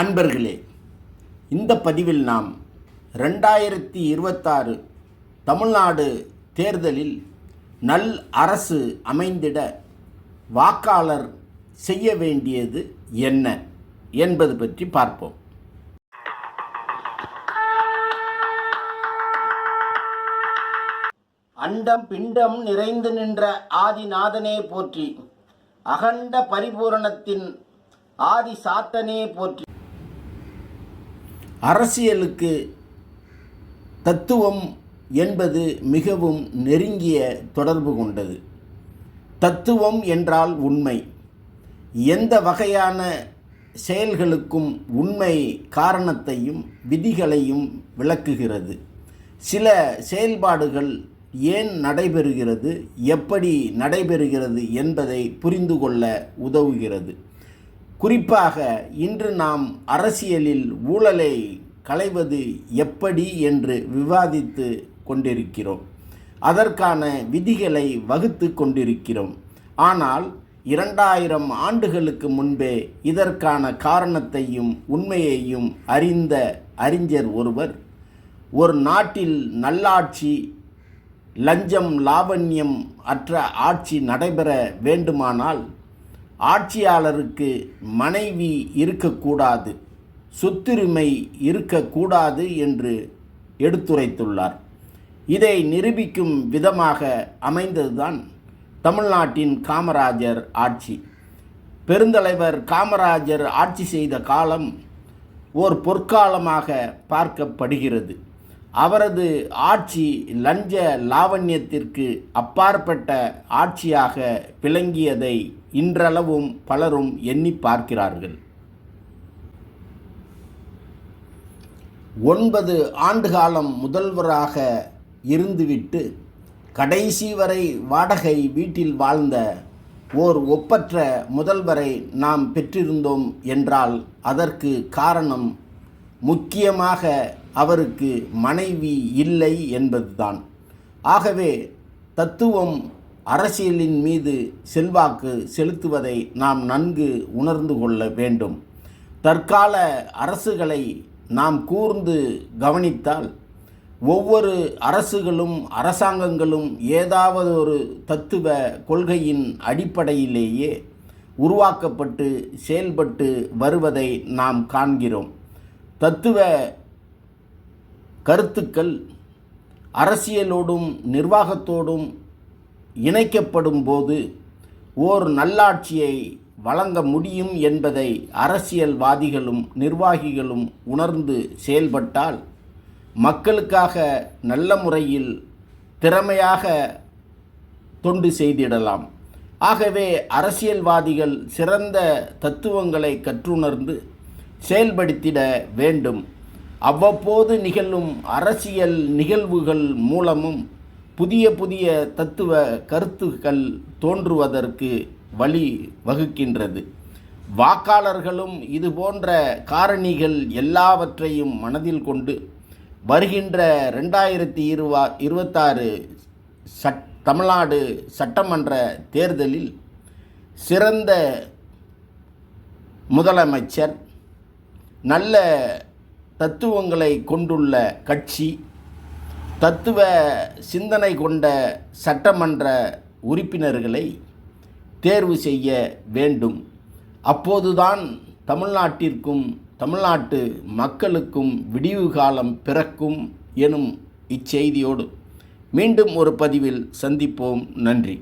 அன்பர்களே இந்த பதிவில் நாம் ரெண்டாயிரத்தி இருபத்தாறு தமிழ்நாடு தேர்தலில் நல் அரசு அமைந்திட வாக்காளர் செய்ய வேண்டியது என்ன என்பது பற்றி பார்ப்போம். அண்டம் பிண்டம் நிறைந்து நின்ற ஆதிநாதனே போற்றி அகண்ட பரிபூரணத்தின் ஆதி சாத்தனே போற்றி. அரசியலுக்கு தத்துவம் என்பது மிகவும் நெருங்கிய தொடர்பு கொண்டது. தத்துவம் என்றால் உண்மை. எந்த வகையான செயல்களுக்கும் உண்மை காரணத்தையும் விதிகளையும் விளக்குகிறது. சில செயல்பாடுகள் ஏன் நடைபெறுகிறது எப்படி நடைபெறுகிறது என்பதை புரிந்து கொள்ள உதவுகிறது. குறிப்பாக இன்று நாம் அரசியலில் ஊழலை களைவது எப்படி என்று விவாதித்து கொண்டிருக்கிறோம். அதற்கான விதிகளை வகுத்து கொண்டிருக்கிறோம். ஆனால் இரண்டாயிரம் ஆண்டுகளுக்கு முன்பே இதற்கான காரணத்தையும் உண்மையையும் அறிந்த அறிஞர் ஒருவர் ஒரு நாட்டில் நல்லாட்சி லஞ்சம் லாவண்யம் அற்ற ஆட்சி நடைபெற வேண்டுமானால் ஆட்சியாளருக்கு மனைவி இருக்கக்கூடாது சொத்துரிமை இருக்கக்கூடாது என்று எடுத்துரைத்துள்ளார். இதை நிரூபிக்கும் விதமாக அமைந்ததுதான் தமிழ்நாட்டின் காமராஜர் ஆட்சி. பெருந்தலைவர் காமராஜர் ஆட்சி செய்த காலம் ஓர் பொற்காலமாக பார்க்கப்படுகிறது. அவரது ஆட்சி லஞ்ச லாவண்யத்திற்கு அப்பாற்பட்ட ஆட்சியாக விளங்கியதை இன்றளவும் பலரும் எண்ணி பார்க்கிறார்கள். ஒன்பது ஆண்டு காலம் முதல்வராக இருந்துவிட்டு கடைசி வரை வாடகை வீட்டில் வாழ்ந்த ஓர் ஒப்பற்ற முதல்வரை நாம் பெற்றிருந்தோம் என்றால் அதற்கு காரணம் முக்கியமாக அவருக்கு மனைவி இல்லை என்பதுதான். ஆகவே தத்துவம் அரசியலின் மீது செல்வாக்கு செலுத்துவதை நாம் நன்கு உணர்ந்து கொள்ள வேண்டும். தற்கால அரசுகளை நாம் கூர்ந்து கவனித்தால் ஒவ்வொரு அரசுகளும் அரசாங்கங்களும் ஏதாவது ஒரு தத்துவ கொள்கையின் அடிப்படையிலேயே உருவாக்கப்பட்டு செயல்பட்டு வருவதை நாம் காண்கிறோம். தத்துவ கருத்துக்கள் அரசியலோடும் நிர்வாகத்தோடும் இணைக்கப்படும் போது ஓர் நல்லாட்சியை வழங்க முடியும் என்பதை அரசியல்வாதிகளும் நிர்வாகிகளும் உணர்ந்து செயல்பட்டால் மக்களுக்காக நல்ல முறையில் திறமையாக தொண்டு செய்திடலாம். ஆகவே அரசியல்வாதிகள் சிறந்த தத்துவங்களை கற்றுணர்ந்து செயல்படுத்திட வேண்டும். அவ்வப்போது நிகழும் அரசியல் நிகழ்வுகள் மூலமும் புதிய புதிய தத்துவ கருத்துக்கள் தோன்றுவதற்கு வழி வகுக்கின்றது. வாக்காளர்களும் இது போன்ற காரணிகள் எல்லாவற்றையும் மனதில் கொண்டு வருகின்ற ரெண்டாயிரத்தி இருவா இருபத்தாறு சட் தமிழ்நாடு சட்டமன்ற தேர்தலில் சிறந்த முதலமைச்சர் நல்ல தத்துவங்களை கொண்டுள்ள கட்சி தத்துவ சிந்தனை கொண்ட சட்டமன்ற உறுப்பினர்களை தேர்வு செய்ய வேண்டும். அப்போதுதான் தமிழ்நாட்டிற்கும் தமிழ்நாட்டு மக்களுக்கும் விடிவு காலம் பிறக்கும் எனும் இச்செய்தியோடு மீண்டும் ஒரு பதிவில் சந்திப்போம். நன்றி.